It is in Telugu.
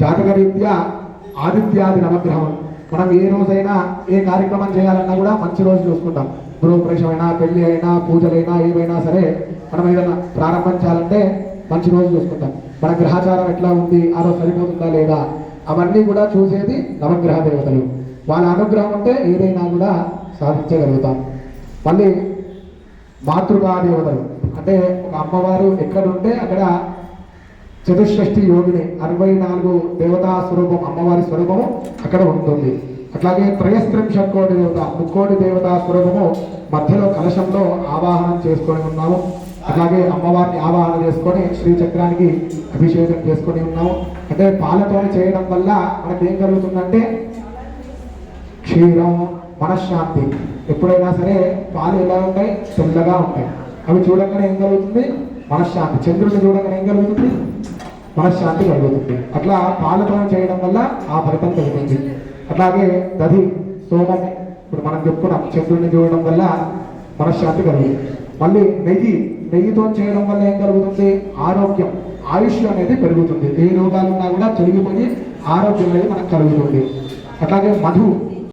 జాతకరీత్యా ఆదిత్యాది నవగ్రహం. మనం ఏ రోజైనా ఏ కార్యక్రమం చేయాలన్నా కూడా మంచి రోజు చూసుకుంటాం. గృహప్రవేశమైనా పెళ్ళి అయినా పూజలైనా ఏవైనా సరే మనం ఏదైనా ప్రారంభం చేయాలంటే మంచి రోజు చూసుకుంటాం. మన గ్రహచారం ఎట్లా ఉంది? ఆ రోజు సరిపోతుందా లేదా? అవన్నీ కూడా చూసేది నవగ్రహ దేవతలు. వాళ్ళ అనుగ్రహం ఉంటే ఏదైనా కూడా సాధించగలుగుతాం. మళ్ళీ మాతృగా దేవతలు అంటే ఒక అమ్మవారు ఎక్కడుంటే అక్కడ చతుష్షష్ఠి యోగిని అరవై నాలుగు దేవతా స్వరూపం అమ్మవారి స్వరూపము అక్కడ ఉంటుంది. అట్లాగే త్రయస్త్రింశత్ కోటి దేవత ముక్కోటి దేవతా స్వరూపము మధ్యలో కలశంలో ఆవాహనం చేసుకొని ఉన్నాము. అట్లాగే అమ్మవారిని ఆవాహన చేసుకొని శ్రీచక్రానికి అభిషేకం చేసుకొని ఉన్నాము. అంటే పాలతో చేయడం వల్ల మనకి ఏం కలుగుతుందంటే క్షీరం మనశ్శాంతి. ఎప్పుడైనా సరే పాలు ఎలా ఉంటాయి? తెల్లగా ఉంటాయి. అవి చూడగానే ఏం కలుగుతుంది మనశ్శాంతి. చంద్రుడిని చూడగానే ఏం కలుగుతుంది మనశ్శాంతి కలుగుతుంది అట్లా పాలపాలన చేయడం వల్ల ఆ ఫలితం కలుగుతుంది అట్లాగే దధి సోమం ఇప్పుడు మనం చెప్పుకున్నాం చంద్రుడిని చూడడం వల్ల మనశ్శాంతి కలుగుతుంది మళ్ళీ నెయ్యి నెయ్యితో చేయడం వల్ల ఏం కలుగుతుంది ఆరోగ్యం ఆయుష్ అనేది పెరుగుతుంది. ఏ రోగాలు ఉన్నా కూడా తొలగిపోయి ఆరోగ్యం అనేది మనకు కలుగుతుంది. అట్లాగే మధు